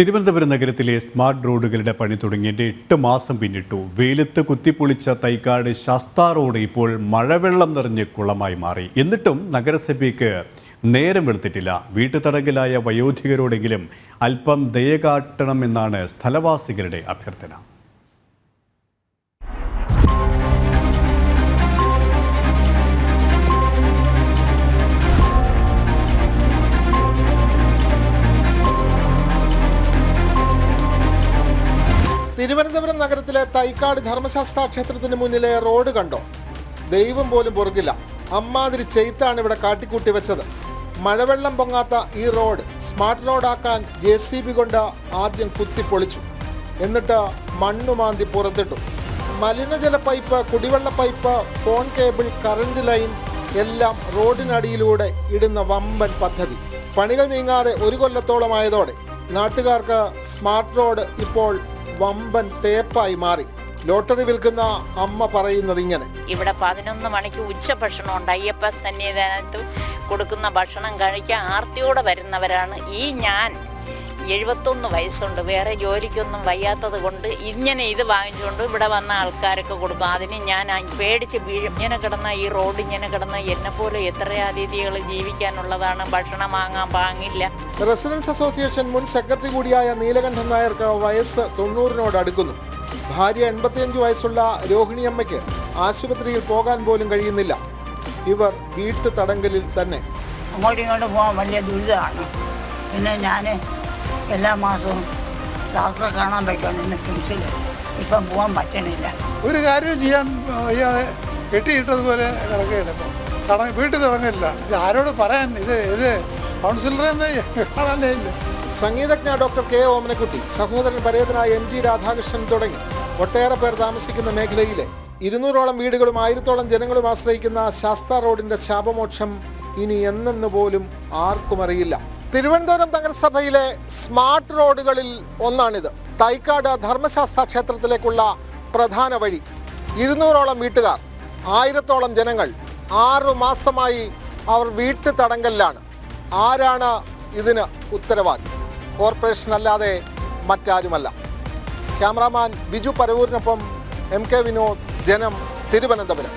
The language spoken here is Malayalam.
തിരുവനന്തപുരം നഗരത്തിലെ സ്മാർട്ട് റോഡുകളുടെ പണി തുടങ്ങിയിട്ട് എട്ട് മാസം പിന്നിട്ടു. വെയിലത്ത് കുത്തിപ്പൊളിച്ച തൈക്കാട് ശാസ്താ റോഡ് ഇപ്പോൾ മഴവെള്ളം നിറഞ്ഞ് കുളമായി മാറി. എന്നിട്ടും നഗരസഭയ്ക്ക് നേരം വെളുത്തിട്ടില്ല. വീട്ടുതടങ്കലായ വയോധികരോടെങ്കിലും അല്പം ദയ കാട്ടണമെന്നാണ് സ്ഥലവാസികളുടെ അഭ്യർത്ഥന. തിരുവനന്തപുരം നഗരത്തിലെ തൈക്കാട് ധർമ്മശാസ്ത്ര ക്ഷേത്രത്തിന് മുന്നിലെ റോഡ് കണ്ടോ? ദൈവം പോലും പൊറുക്കില്ല. അമ്മാതിരി ചെയ്ത്താണ് ഇവിടെ കാട്ടിക്കൂട്ടി വെച്ചത്. മഴവെള്ളം പൊങ്ങാത്ത ഈ റോഡ് സ്മാർട്ട് റോഡാക്കാൻ ജെ സി ബി കൊണ്ട് ആദ്യം കുത്തിപ്പൊളിച്ചു എന്നിട്ട് മണ്ണുമാന്തി പുറത്തിട്ടു. മലിനജല പൈപ്പ് കുടിവെള്ള pipe phone cable current line എല്ലാം റോഡിനടിയിലൂടെ ഇടുന്ന വമ്പൻ പദ്ധതി. പണികൾ നീങ്ങാതെ ഒരു കൊല്ലത്തോളമായതോടെ നാട്ടുകാർക്ക് സ്മാർട്ട് റോഡ് ഇപ്പോൾ വമ്പൻ തേപ്പായി മാറി. ലോട്ടറി വിൽക്കുന്ന അമ്മ പറയുന്നത് ഇങ്ങനെ. ഇവിടെ പതിനൊന്ന് മണിക്ക് ഉച്ച ഭക്ഷണം ഉണ്ട്. അയ്യപ്പ സന്നിധാനത്ത് കൊടുക്കുന്ന ഭക്ഷണം കഴിക്കാൻ ആർത്തിയോടെ വരുന്നവരാണ് ഈ ഞാൻ. എഴുപത്തൊന്ന് വയസ്സുണ്ട്. വേറെ ജോലിക്കൊന്നും വയ്യാത്തത് കൊണ്ട് ഇങ്ങനെ ഇത് വാങ്ങിച്ചുകൊണ്ട് ഇവിടെ വന്ന ആൾക്കാരൊക്കെ കൊടുക്കും. അതിന് ഞാൻ പേടിച്ച് വീഴും ഇങ്ങനെ കിടന്ന ഈ റോഡ് ഇങ്ങനെ കിടന്ന എന്നെപ്പോലെ എത്ര അതിഥികൾ ജീവിക്കാനുള്ളതാണ്. ഭക്ഷണം വാങ്ങാൻ വാങ്ങില്ല റെസിഡൻസ് അസോസിയേഷൻ മുൻ സെക്രട്ടറി കൂടിയായ നീലകണ്ഠൻ നായർക്ക് വയസ്സ് തൊണ്ണൂറിനോട് അടുക്കുന്നു. ഭാര്യ എൺപത്തിയഞ്ച് വയസ്സുള്ള രോഹിണിയമ്മയ്ക്ക് ആശുപത്രിയിൽ പോകാൻ പോലും കഴിയുന്നില്ല. ഇവർ വീട്ടു തടങ്കലിൽ തന്നെ. അങ്ങോട്ടും ഇങ്ങോട്ടും പോകാൻ വലിയ ദുരിതമാണ്. പിന്നെ ഞാൻ എല്ലാ മാസവും ഡോക്ടറെ കാണാൻ പറ്റുന്നുണ്ട് കിംസിൽ ഇപ്പം പോകാൻ പറ്റണില്ല. ഒരു കാര്യവും ചെയ്യാൻ വയ്യാതെ കെട്ടിയിട്ടതുപോലെ കിടക്കുകയില്ല ഇപ്പം. വീട്ടിൽ തുടങ്ങില്ല. ഇത് ആരോട് പറയാൻ? ഇത് ഇത് കൗൺസിലറെ കാണാനേ ഇല്ല. സംഗീതജ്ഞ ഡോക്ടർ കെ ഓമനക്കുട്ടി സഹോദരൻ പരേതനായ എം ജി രാധാകൃഷ്ണൻ തുടങ്ങി. ഒട്ടേറെ പേർ താമസിക്കുന്ന മേഖലയിലെ ഇരുന്നൂറോളം വീടുകളും ആയിരത്തോളം ജനങ്ങളും ആശ്രയിക്കുന്ന ശാസ്ത്ര റോഡിന്റെ ശാപമോക്ഷം ഇനി എന്നെന്ന് പോലും ആർക്കും അറിയില്ല. തിരുവനന്തപുരം നഗരസഭയിലെ സ്മാർട്ട് റോഡുകളിൽ ഒന്നാണിത്. തൈക്കാട് ധർമ്മശാസ്ത്ര ക്ഷേത്രത്തിലേക്കുള്ള പ്രധാന വഴി. ഇരുന്നൂറോളം വീട്ടുകാർ ആയിരത്തോളം ജനങ്ങൾ ആറു മാസമായി അവർ വീട്ടു തടങ്കലിലാണ്. ആരാണ് ഇതിന് ഉത്തരവാദി? കോർപ്പറേഷൻ അല്ലാതെ മറ്റാരുമല്ല. ക്യാമറാമാൻ ബിജു പരവൂരിനൊപ്പം എം കെ വിനോദ് ജനം തിരുവനന്തപുരം.